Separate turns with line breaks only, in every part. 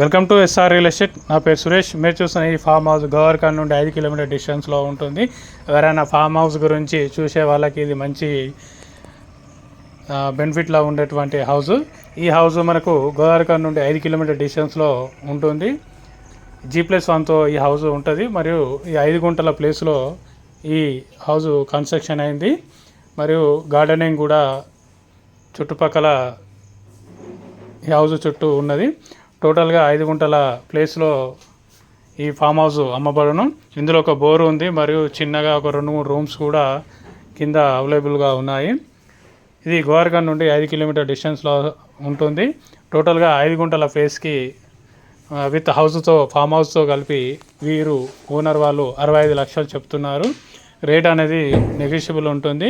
Welcome to SR real estate. నా పేరు సురేష్. మీరు చూసిన ఈ ఫామ్ హౌస్ గోవర్కాన్ నుండి ఐదు కిలోమీటర్ డిస్టెన్స్లో ఉంటుంది. ఎవరైనా ఫామ్ హౌస్ గురించి చూసే వాళ్ళకి ఇది మంచి బెనిఫిట్లో ఉండేటువంటి హౌస్. ఈ హౌస్ మనకు గోవర్కాన్ నుండి ఐదు కిలోమీటర్ డిస్టెన్స్లో ఉంటుంది. జీ ప్లస్ వన్తో ఈ హౌస్ ఉంటుంది. మరియు ఈ ఐదు గుంటల ప్లేస్లో ఈ హౌస్ కన్స్ట్రక్షన్ అయింది. మరియు గార్డెనింగ్ కూడా చుట్టుపక్కల ఈ హౌస్ చుట్టూ ఉన్నది. టోటల్గా ఐదు గుంటల ప్లేస్లో ఈ ఫామ్ హౌస్ అమ్మబడును. ఇందులో ఒక బోరు ఉంది మరియు చిన్నగా ఒక రెండు మూడు రూమ్స్ కూడా కింద అవైలబుల్గా ఉన్నాయి. ఇది గోవర్గన్ నుండి ఐదు కిలోమీటర్ డిస్టెన్స్లో ఉంటుంది. టోటల్గా ఐదు గుంటల ఫేస్కి విత్ హౌస్తో ఫామ్ హౌస్తో కలిపి వీరు ఓనర్ వాళ్ళు అరవై ఐదు లక్షలు చెప్తున్నారు. రేట్ అనేది నెగిషియబుల్ ఉంటుంది.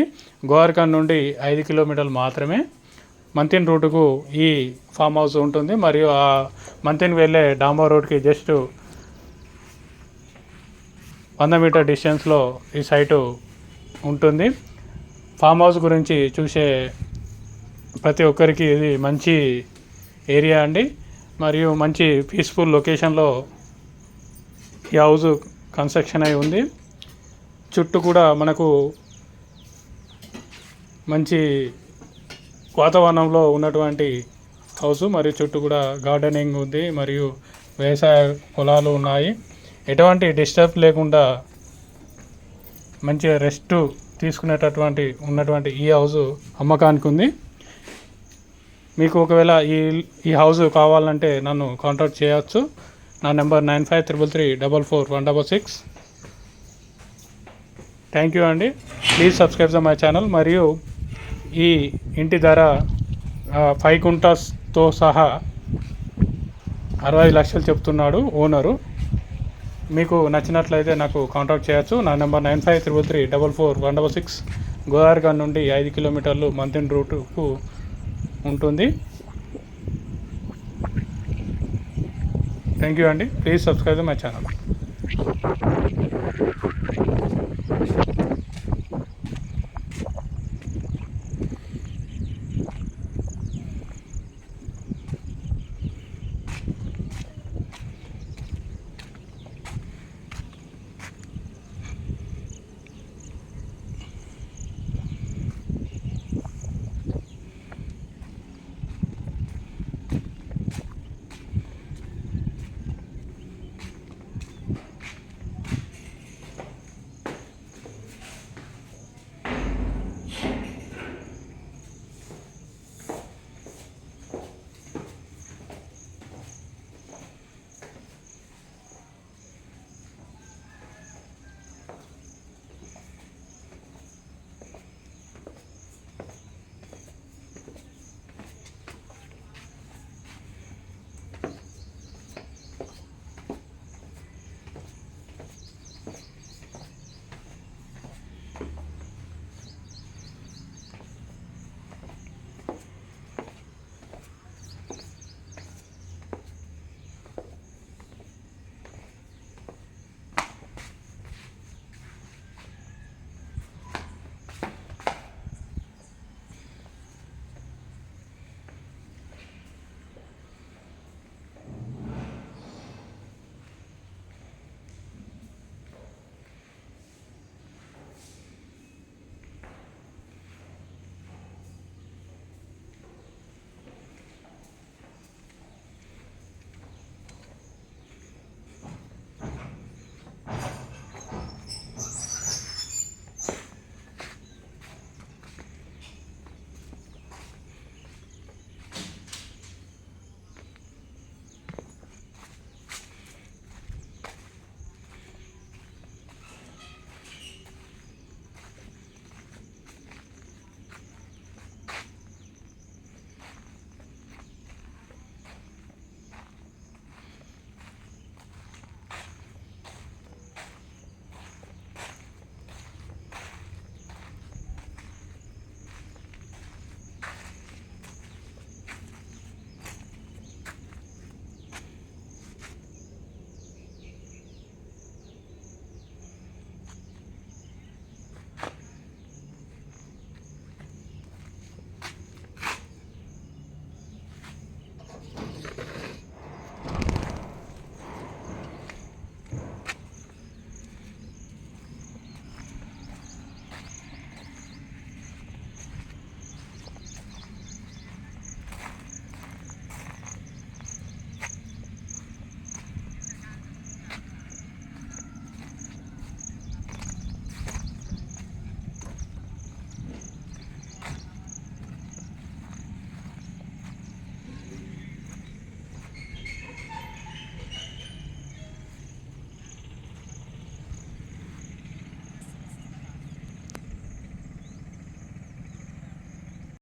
గోవర్కన్ నుండి ఐదు కిలోమీటర్లు మాత్రమే. మంతిన్ రూటుకు ఈ ఫామ్ హౌస్ ఉంటుంది. మరియు ఆ మంతిన్ వెళ్ళే డాంబర్ రోడ్కి జస్ట్ వంద మీటర్ డిస్టెన్స్లో ఈ సైటు ఉంటుంది. ఫామ్ హౌస్ గురించి చూసే ప్రతి ఒక్కరికి ఇది మంచి ఏరియా అండి. మరియు మంచి పీస్ఫుల్ లొకేషన్లో ఈ హౌస్ కన్స్ట్రక్షన్ అయి ఉంది. చుట్టూ కూడా మనకు మంచి వాతావరణంలో ఉన్నటువంటి హౌస్ మరియు చుట్టూ కూడా గార్డెనింగ్ ఉంది మరియు వ్యవసాయ పొలాలు ఉన్నాయి. ఎటువంటి డిస్టర్బ్ లేకుండా మంచిగా రెస్ట్ తీసుకునేటటువంటి ఉన్నటువంటి ఈ హౌస్ అమ్మకానికి ఉంది మీకు ఒకవేళ ఈ ఈ హౌస్ కావాలంటే నన్ను కాంటాక్ట్ చేయవచ్చు నా number nine five triple three double four one double six. Thank you అండి. Please subscribe the my channel మరియు ఈ ఇంటి ధర ఫైవ్ కుంటాస్తో సహా అరవై లక్షలు చెప్తున్నాడు ఓనరు. మీకు నచ్చినట్లయితే నాకు కాంటాక్ట్ చేయొచ్చు. నా number nine five triple three double four one double six గోదావరిగన్ నుండి ఐదు కిలోమీటర్లు మంతిన్ రూటుకు ఉంటుంది. థ్యాంక్ యూ అండి. Please subscribe my channel.